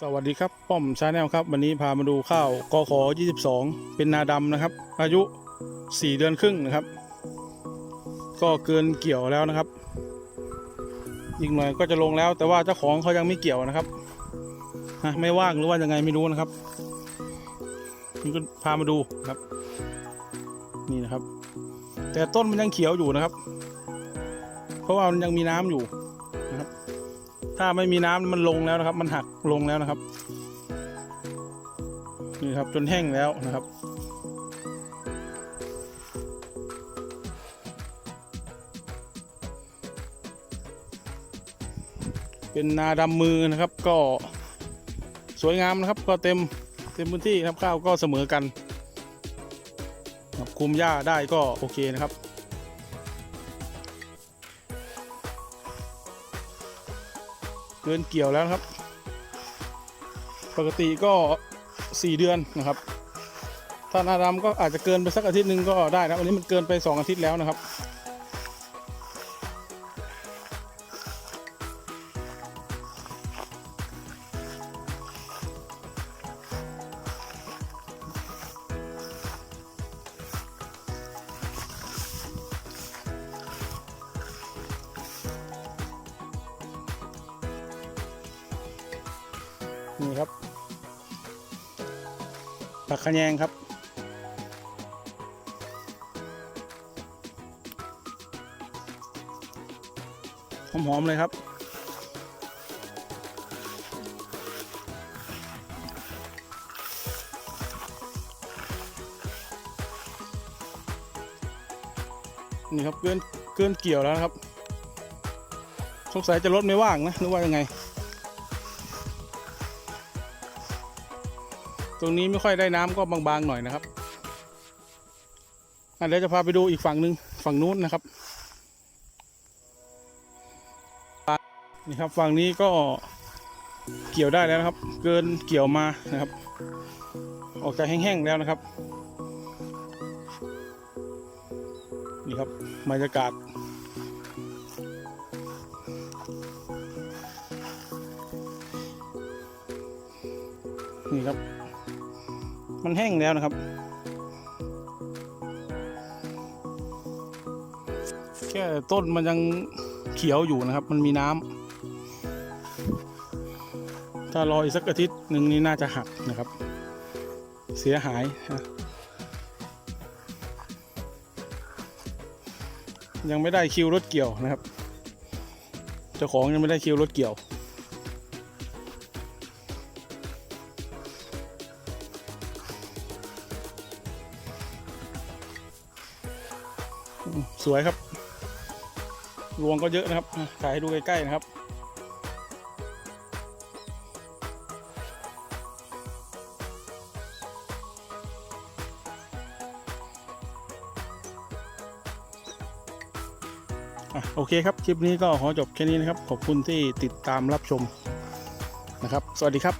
สวัสดีครับป้อมชาแนลครับวันนี้พามาดูข้าวกอขอ22 เป็นนาดำนะครับ อายุ 4 เดือนครึ่งนะครับ ก็เกินเกี่ยวแล้วนะครับ อีกหน่อยก็จะลงแล้ว แต่ว่าเจ้าของเขายังไม่เกี่ยวนะครับฮะไม่ว่างหรือว่ายังไงไม่รู้นะครับนี่ก็พามาดูครับ นี่นะครับ แต่ต้นมันยังเขียวอยู่นะครับ เพราะว่ามันยังมีน้ำอยู่นะครับ ถ้าไม่มีน้ำมันลงแล้วนะครับ มันหักลงแล้วนะครับ นี่ครับจนแห้งแล้วนะครับ เป็นนาดำมือนะครับ ก็สวยงามนะครับ ก็เต็มเต็มพื้นที่ครับข้าวก็เสมอกันครับคุมหญ้าได้ก็โอเคนะครับ เกินเกี่ยวแล้วครับ ปกติก็ 4 เดือนนะครับ ถ้านาดำก็อาจจะเกินไปสักอาทิตย์หนึ่งก็ได้นะวันนี้มันเกินไป 2 อาทิตย์แล้วนะครับ นี่ครับผักขะแยงครับ หอมๆเลยครับนี่ครับเกินเกินเกี่ยวแล้วครับ สงสัยจะลดไม่ว่างนะหรือว่ายังไง รงนี้ไม่ค่อยได้น้ำก็บางๆหน่อยนะครับเดี๋ยวจะพาไปดูอีกฝั่งหนึ่งฝั่งนู้นนะครับนี่ครับฝั่งนี้ก็เกี่ยวได้แล้วนะครับ เกินเกี่ยวมานะครับ ออกจากแห้งๆแล้วนะครับ นี่ครับบรรยากาศนี่ครับ มันแห้งแล้วนะครับ แค่ต้นมันยังเขียวอยู่นะครับ มันมีน้ำถ้ารออีกสักอาทิตย์หนึ่งนี่น่าจะหักนะครับ เสียหายนะยังไม่ได้คิวรถเกี่ยวนะครับ เจ้าของยังไม่ได้คิวรถเกี่ยว สวยครับรวงก็เยอะนะครับถ่ายให้ดูใกล้ๆนะครับอโอเคครับ คลิปนี้ก็ขอจบแค่นี้นะครับ ขอบคุณที่ติดตามรับชมนะครับ สวัสดีครับ